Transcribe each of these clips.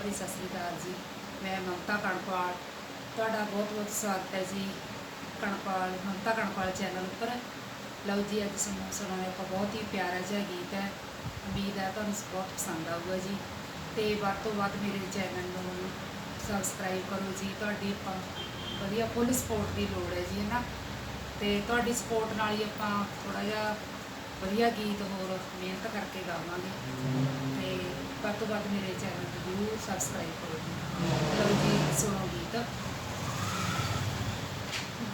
ਭਰੀ ਸਤਿ ਸ੍ਰੀ ਅਕਾਲ ਜੀ। ਮੈਂ ਮਮਤਾ ਕਣਪਾਲ ਤੁਹਾਡਾ ਬਹੁਤ ਬਹੁਤ ਸਵਾਗਤ ਹੈ ਜੀ ਕਣਪਾਲ ਮਮਤਾ ਕਣਪਾਲ ਚੈਨਲ ਉੱਪਰ। ਲਓ ਜੀ, ਅੱਜ ਸਾਨੂੰ ਸੁਣਾਉਣਾ ਆਪਾਂ ਬਹੁਤ ਹੀ ਪਿਆਰਾ ਜਿਹਾ ਗੀਤ ਹੈ। ਉਮੀਦ ਹੈ ਤੁਹਾਨੂੰ ਬਹੁਤ ਪਸੰਦ ਆਊਗਾ ਜੀ। ਤੇ ਵੱਧ ਤੋਂ ਵੱਧ ਮੇਰੇ ਚੈਨਲ ਨੂੰ ਸਬਸਕ੍ਰਾਈਬ ਕਰੋ ਜੀ। ਤੁਹਾਡੀ ਆਪਾਂ ਵਧੀਆ ਫੁੱਲ ਸਪੋਰਟ ਦੀ ਲੋੜ ਹੈ ਜੀ, ਹੈ ਨਾ? ਤੇ ਤੁਹਾਡੀ ਸਪੋਰਟ ਨਾਲ ਹੀ ਆਪਾਂ ਥੋੜਾ ਜਿਹਾ ਵਧੀਆ ਗੀਤ ਹੋਰ ਮਿਹਨਤ ਕਰਕੇ ਗਾਵਾਂਗੇ। ਤੇ ਵੱਧ ਤੋਂ ਵੱਧ ਮੇਰੇ ਚੈਨਲ ਨੂੰ ਜ਼ਰੂਰ ਸਬਸਕ੍ਰਾਈਬ ਕਰੋ ਜੀ। ਲਓ ਜੀ ਸੁਣੋ ਗੀਤ।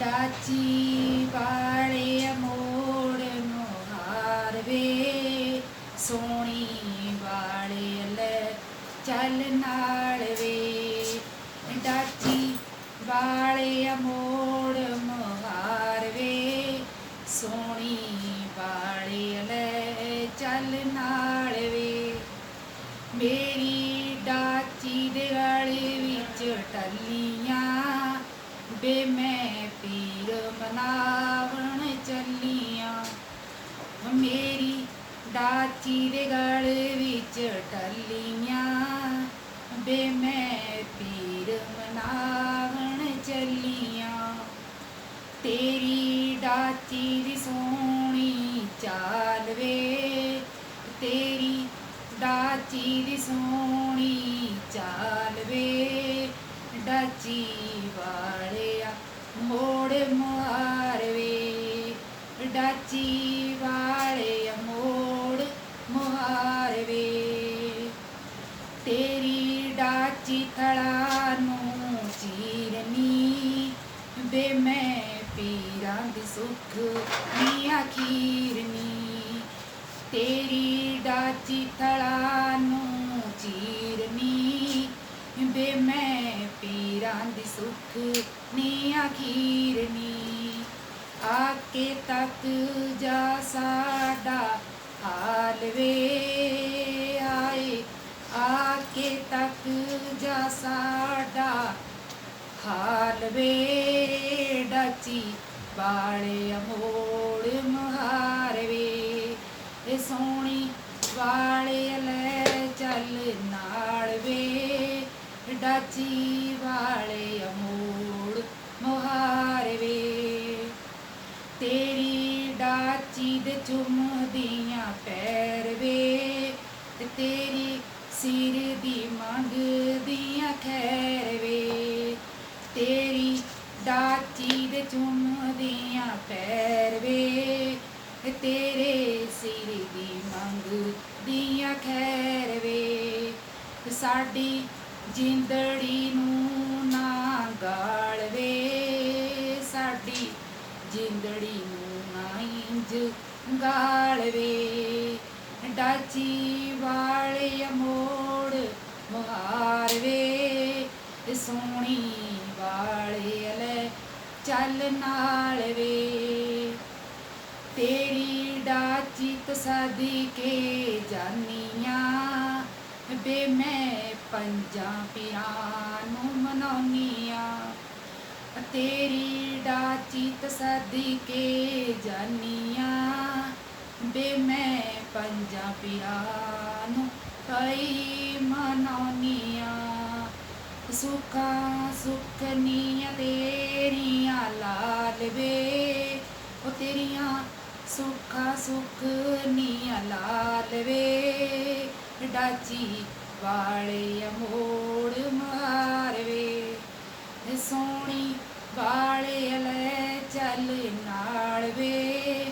ਡਾਚੀ ਵਾਲੇ ਮੋੜ ਮੁਹਾਰ ਵੇ ਸੋਣੀ ਵਾਲੇ ਲੈ ਚੱਲ ਨਾਲ ਵੇ। ਡਾਚੀ ਵਾਲੇ ਮੋੜ ਮੁਹਾਰ ਵੇ ਸੋਣੀ ਵਾਲੇ ਲੈ ਚੱਲ ਨਾਲ ਵੇ। ਮੇਰੀ ਡਾਚੀ ਦੇ ਗਲੇ ਵਿੱਚ ਟੱਲੀਆਂ, ਬੇ ਮੈਂ ਪੀਰ ਮਨਾਵਣ ਚੱਲੀਆਂ। ਮੇਰੀ ਡਾਚੀ ਦੇ ਗਲੇ ਵਿੱਚ ਟੱਲੀਆਂ, ਬੇ ਮੈਂ ਪੀਰ ਮਨਾਵਣ ਚੱਲੀਆਂ। ਤੇਰੀ ਡਾਚੀ ਦੀ ਸੋਹਣੀ ਚਾਲ ਵੇ, ਤੇਰੀ ਡਾਚੀ ਦੀ ਸੋਹਣੀ ਚਾਲ ਵੇ, ਡਾਚੀ ਵਾਲਿਆ ਮੋੜ ਮੁਹਾਰਵੇ ਡਾਚੀ ਵਾਲਿਆ ਮੋੜ ਮੁਹਾਰਵੇ ਤੇਰੀ ਡਾਚੀ ਥੜਾ ਨੂੰ ਚੀਰਨੀ, ਬੇ ਮੈਂ ਪੀਰਾਂ ਦੀ ਸੁਖ ਨੀ ਆਖੀਰਨੀ। ਤੇਰੀ ਡਾਚੀ ਥੜਾ ਨੂੰ ਚੀਰਨੀ ਬੇ, ਮੈਂ ਪੀਰਾਂ ਦੀ ਸੁਖ ਨੀ ਅਖੀਰਨੀ ਆ ਕੇ ਤੱਕ ਜਾ ਸਾਡਾ ਹਾਲ ਵੇ। ਆਏ ਆ ਕੇ ਤੱਕ ਜਾ ਸਾਡਾ ਹਾਲ ਵੇ। ਡਾਚੀ ਬਾਲੇ ਅਮੋੜ ਮੁਹਾਰਵੇ ਸੋਹਣੀ ਵਾਲੇ ਲੈ ਚੱਲ ਨਾਲ ਵੇ। ਡਾਚੀ ਵਾਲੇ ਮੋੜ ਮੁਹਾਰਵੇ ਤੇਰੀ ਡਾਚੀ ਦੇ ਚੁੰਮਦੀਆਂ ਪੈਰ ਵੇ। ਤੇ ਤੇਰੀ ਸਿਰ ਦੀ ਮੰਗਦੀਆਂ ਖੈਰ ਵੇ। ਤੇਰੀ ਡਾਚੀ ਦੇ ਚੁੰਮਦੀਆਂ ਪੈਰ ਵੇ। ਤੇਰੇ ਸਾਡੀ ਜਿੰਦੜੀ ਨੂੰ ਨਾ ਗਾਲਵੇ। ਸਾਡੀ ਜਿੰਦੜੀ ਨੂੰ ਨਾ ਇੰਜ ਗਾਲਵੇ। ਡਾਚੀ ਵਾਲੇ ਮੋੜ ਮੁਹਾਰਵੇ। ਸੋਹਣੀ ਵਾਲੇ ਲੈ ਚੱਲ ਨਾਲ ਵੇ ਤੇਰੀ ਡਾਚੀ ਤਸਦੀ ਕੇ ਜਾਨੀਆਂ ਬੇ ਮੈਂ ਪੰਜਾਂ ਪਿਆਂ ਨੂੰ ਮਨਾਉਣੀਆਂ ਤੇਰੀ ਡਾਚੀ ਤਸਦੀ ਕੇ ਜਾਨੀਆਂ ਬੇ ਮੈਂ ਪੰਜਾਂ ਪੀਰਾਂ ਨੂੰ ਕਈ ਮਨਾਉਣੀਆਂ ਸੁਖਾ ਸੁਖਨੀਆਂ ਤੇਰੀਆਂ ਲਾਲ ਵੇ ਉਹ ਤੇਰੀਆਂ ਸੁਖਾ ਸੁਖਨੀਆਂ ਲਾਲ ਵੇ ડાચી વાળે મોડ મારવે સોણી વાળે લે ਚੱਲ ਨਾਲ ਵੇ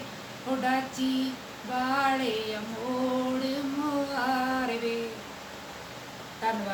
ਉਡਾਚੀ ਬਾੜੇ ਅਮੋੜ ਮੁਆਰਵੇ ਧੰਨਵਾਦ।